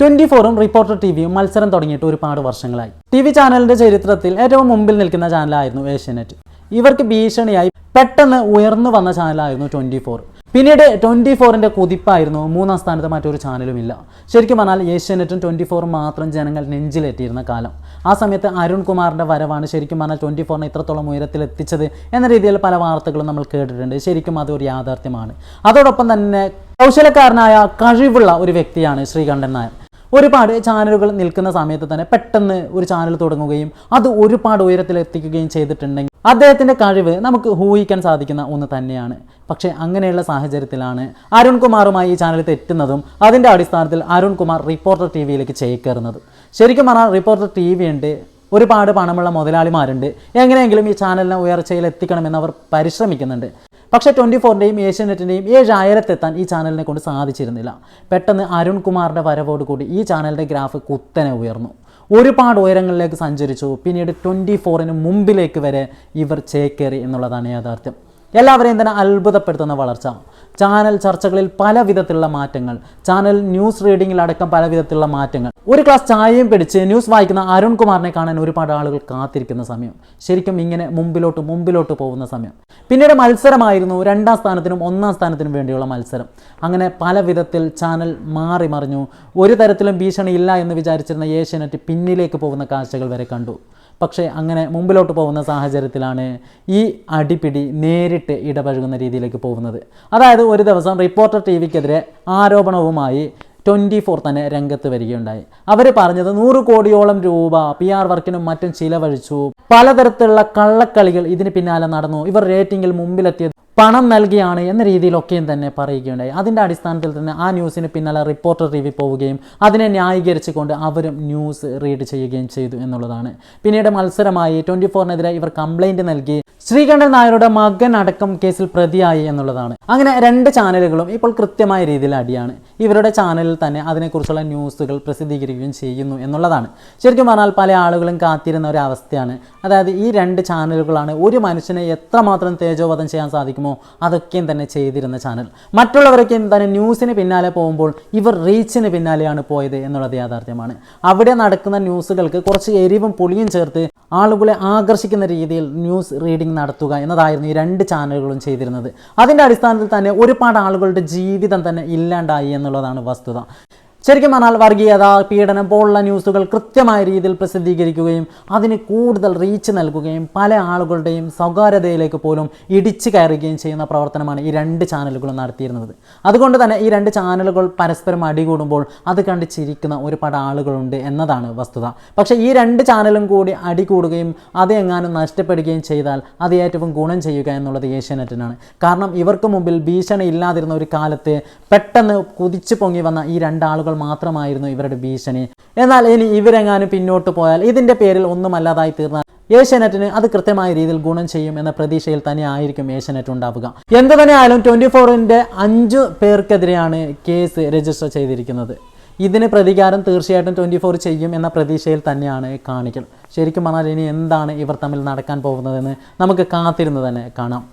Twenty ഫോറും reporter ടിവിയും മത്സരം തുടങ്ങിയിട്ട് ഒരുപാട് വർഷങ്ങളായി. ടി വി ചാനലിന്റെ ചരിത്രത്തിൽ ഏറ്റവും മുമ്പിൽ നിൽക്കുന്ന ചാനലായിരുന്നു ഏഷ്യാനെറ്റ്. ഇവർക്ക് ഭീഷണിയായി പെട്ടെന്ന് ഉയർന്നു വന്ന ചാനലായിരുന്നു ട്വന്റി ഫോർ പിന്നീട് ട്വന്റി ഫോറിന്റെ കുതിപ്പായിരുന്നു മൂന്നാം സ്ഥാനത്ത് മറ്റൊരു ചാനലും ഇല്ല ശരിക്കും പറഞ്ഞാൽ ഏഷ്യാനെറ്റും ട്വന്റി ഫോറും മാത്രം ജനങ്ങൾ നെഞ്ചിലെത്തിയിരുന്ന കാലം. ആ സമയത്ത് അരുൺകുമാറിന്റെ വരവാണ് ശരിക്കും പറഞ്ഞാൽ ട്വന്റി ഫോറിനെ ഇത്രത്തോളം ഉയരത്തിൽ എത്തിച്ചത് എന്ന രീതിയിൽ പല വാർത്തകളും നമ്മൾ കേട്ടിട്ടുണ്ട്. ശരിക്കും അത് ഒരു യാഥാർത്ഥ്യമാണ്. അതോടൊപ്പം തന്നെ കൗശലക്കാരനായ കഴിവുള്ള ഒരു വ്യക്തിയാണ് ശ്രീകണ്ഠൻ നായർ. ഒരുപാട് ചാനലുകൾ നിൽക്കുന്ന സമയത്ത് തന്നെ പെട്ടെന്ന് ഒരു ചാനൽ തുടങ്ങുകയും അത് ഒരുപാട് ഉയരത്തിൽ എത്തിക്കുകയും ചെയ്തിട്ടുണ്ടെങ്കിൽ അദ്ദേഹത്തിന്റെ കഴിവ് നമുക്ക് ഊഹിക്കാൻ സാധിക്കുന്ന ഒന്ന് തന്നെയാണ്. പക്ഷേ അങ്ങനെയുള്ള സാഹചര്യത്തിലാണ് അരുൺകുമാറുമായി ഈ ചാനൽ തെറ്റുന്നതും അതിന്റെ അടിസ്ഥാനത്തിൽ അരുൺകുമാർ റിപ്പോർട്ടർ ടി വിയിലേക്ക് ചേക്കേറുന്നത്. ശരിക്കും പറഞ്ഞാൽ റിപ്പോർട്ടർ ടി വി ഉണ്ട് ഒരുപാട് പണമുള്ള മുതലാളിമാരുണ്ട്. എങ്ങനെയെങ്കിലും ഈ ചാനലിനെ ഉയർച്ചയിൽ എത്തിക്കണമെന്ന് അവർ പരിശ്രമിക്കുന്നുണ്ട്. പക്ഷേ ട്വന്റി ഫോറിന്റെയും ഏഷ്യാനെറ്റിന്റെയും ഏഴായിരത്തെത്താൻ ഈ ചാനലിനെ കൊണ്ട് സാധിച്ചിരുന്നില്ല. പെട്ടെന്ന് അരുൺകുമാറിന്റെ വരവോടുകൂടി ഈ ചാനലിന്റെ ഗ്രാഫ് കുത്തനെ ഉയർന്നു. ഒരുപാട് ഉയരങ്ങളിലേക്ക് സഞ്ചരിച്ചു. പിന്നീട് ട്വന്റി ഫോറിന് മുമ്പിലേക്ക് വരെ ഇവർ ചേക്കേറി എന്നുള്ളതാണ് യാഥാർത്ഥ്യം. എല്ലാവരെയും തന്നെ അത്ഭുതപ്പെടുത്തുന്ന വളർച്ച. ചാനൽ ചർച്ചകളിൽ പല വിധത്തിലുള്ള മാറ്റങ്ങൾ. ചാനൽ ന്യൂസ് റീഡിങ്ങിലടക്കം പല വിധത്തിലുള്ള മാറ്റങ്ങൾ. ഒരു ക്ലാസ് ചായയും പിടിച്ച് ന്യൂസ് വായിക്കുന്ന അരുൺകുമാറിനെ കാണാൻ ഒരുപാട് ആളുകൾ കാത്തിരിക്കുന്ന സമയം. ശരിക്കും ഇങ്ങനെ മുമ്പിലോട്ട് മുമ്പിലോട്ട് പോകുന്ന സമയം. പിന്നീട് മത്സരമായിരുന്നു രണ്ടാം സ്ഥാനത്തിനും ഒന്നാം സ്ഥാനത്തിനും വേണ്ടിയുള്ള മത്സരം. അങ്ങനെ പല വിധത്തിൽ ചാനൽ മാറി മറിഞ്ഞു. ഒരു തരത്തിലും ഭീഷണി ഇല്ല എന്ന് വിചാരിച്ചിരുന്ന ഏഷ്യനെറ്റ് പിന്നിലേക്ക് പോകുന്ന കാഴ്ചകൾ വരെ കണ്ടു. പക്ഷേ അങ്ങനെ മുമ്പിലോട്ട് പോകുന്ന സാഹചര്യത്തിലാണ് ഈ അടിപിടി നേരിട്ട് ഇടപഴകുന്ന രീതിയിലേക്ക് പോകുന്നത്. അതായത് ഒരു ദിവസം റിപ്പോർട്ടർ ടി വിക്കെതിരെ ആരോപണവുമായി ട്വന്റി ഫോർ തന്നെ രംഗത്ത് വരികയുണ്ടായി. അവർ പറഞ്ഞത് നൂറ് കോടിയോളം രൂപ പി ആർ വർക്കിനും മറ്റും ചിലവഴിച്ചു. പലതരത്തിലുള്ള കള്ളക്കളികൾ ഇതിന് പിന്നാലെ നടന്നു. ഇവർ റേറ്റിംഗിൽ മുമ്പിലെത്തിയത് പണം നൽകിയാണ് എന്ന രീതിയിലൊക്കെയും തന്നെ പറയുകയുണ്ടായി. അതിന്റെ അടിസ്ഥാനത്തിൽ തന്നെ ആ ന്യൂസിന് പിന്നാലെ റിപ്പോർട്ടർ വി പോവുകയും അതിനെ ന്യായീകരിച്ചുകൊണ്ട് അവരും ന്യൂസ് റീഡ് ചെയ്യുകയും ചെയ്തു എന്നുള്ളതാണ്. പിന്നീട് മത്സരമായി ട്വന്റി ഫോറിനെതിരെ ഇവർ കംപ്ലൈന്റ് നൽകി ശ്രീകണ്ഠൻ നായരുടെ മകൻ അടക്കം കേസിൽ പ്രതിയായി എന്നുള്ളതാണ്. അങ്ങനെ രണ്ട് ചാനലുകളും ഇപ്പോൾ കൃത്യമായ രീതിയിൽ അടിയാണ്. ഇവരുടെ ചാനലിൽ തന്നെ അതിനെക്കുറിച്ചുള്ള ന്യൂസുകൾ പ്രസിദ്ധീകരിക്കുകയും ചെയ്യുന്നു എന്നുള്ളതാണ്. ശരിക്കും പറഞ്ഞാൽ പല ആളുകളും കാത്തിരുന്ന ഒരു അവസ്ഥയാണ്. അതായത് ഈ രണ്ട് ചാനലുകളാണ് ഒരു മനുഷ്യനെ എത്രമാത്രം തേജോവധം ചെയ്യാൻ സാധിക്കുമോ അതൊക്കെയും തന്നെ ചെയ്തിരുന്ന ചാനൽ. മറ്റുള്ളവരൊക്കെ തന്നെ ന്യൂസിന് പിന്നാലെ പോകുമ്പോൾ ഇവർ റീച്ചിന് പിന്നാലെയാണ് പോയത് എന്നുള്ളത് യാഥാർത്ഥ്യമാണ്. അവിടെ നടക്കുന്ന ന്യൂസുകൾക്ക് കുറച്ച് എരിവും പുളിയും ചേർത്ത് ആളുകളെ ആകർഷിക്കുന്ന രീതിയിൽ ന്യൂസ് റീഡിംഗ് നടത്തുക എന്നതായിരുന്നു ഈ രണ്ട് ചാനലുകളും ചെയ്തിരുന്നത്. അതിന്റെ അടിസ്ഥാനത്തിൽ തന്നെ ഒരുപാട് ആളുകളുടെ ജീവിതം തന്നെ ഇല്ലാണ്ടായി എന്നുള്ളതാണ് വസ്തുത. ശരിക്കും പറഞ്ഞാൽ വർഗീയത പീഡനം പോലുള്ള ന്യൂസുകൾ കൃത്യമായ രീതിയിൽ പ്രസിദ്ധീകരിക്കുകയും അതിന് കൂടുതൽ റീച്ച് നൽകുകയും പല ആളുകളുടെയും സ്വകാര്യതയിലേക്ക് പോലും ഇടിച്ചു കയറുകയും ചെയ്യുന്ന പ്രവർത്തനമാണ് ഈ രണ്ട് ചാനലുകളും നടത്തിയിരുന്നത്. അതുകൊണ്ട് തന്നെ ഈ രണ്ട് ചാനലുകൾ പരസ്പരം അടികൂടുമ്പോൾ അത് കണ്ട് ചിരിക്കുന്ന ഒരുപാട് ആളുകളുണ്ട് എന്നതാണ് വസ്തുത. പക്ഷേ ഈ രണ്ട് ചാനലും കൂടി അടികൂടുകയും അത് എങ്ങാനും നഷ്ടപ്പെടുകയും ചെയ്താൽ അത് ഏറ്റവും ഗുണം ചെയ്യുക എന്നുള്ളത് ഏഷ്യാനെറ്റിനാണ്. കാരണം ഇവർക്ക് മുമ്പിൽ ഭീഷണി ഇല്ലാതിരുന്ന ഒരു കാലത്ത് പെട്ടെന്ന് കുതിച്ചു പൊങ്ങി വന്ന ഈ രണ്ടാളുകൾ മാത്രമായിരുന്നു ഇവരുടെ ഭീഷണി. എന്നാൽ ഇനി ഇവരെങ്ങാനും പിന്നോട്ട് പോയാൽ ഇതിന്റെ പേരിൽ ഒന്നുമല്ലാതായി തീർന്നാൽ ഏഷ്യാനെറ്റിന് അത് കൃത്യമായ രീതിയിൽ ഗുണം ചെയ്യും എന്ന പ്രതീക്ഷയിൽ തന്നെ ആയിരിക്കും ഏഷ്യാനെറ്റ് ഉണ്ടാവുക. എന്ത് തന്നെയായാലും ട്വന്റി ഫോറിന്റെ അഞ്ച് പേർക്കെതിരെയാണ് കേസ് രജിസ്റ്റർ ചെയ്തിരിക്കുന്നത്. ഇതിന് പ്രതികാരം തീർച്ചയായിട്ടും ട്വന്റി ഫോർ ചെയ്യും എന്ന പ്രതീക്ഷയിൽ തന്നെയാണ് കാണിക്കൽ. ശരിക്കും പറഞ്ഞാൽ ഇനി എന്താണ് ഇവർ തമ്മിൽ നടക്കാൻ പോകുന്നതെന്ന് നമുക്ക് കാത്തിരുന്ന് തന്നെ കാണാം.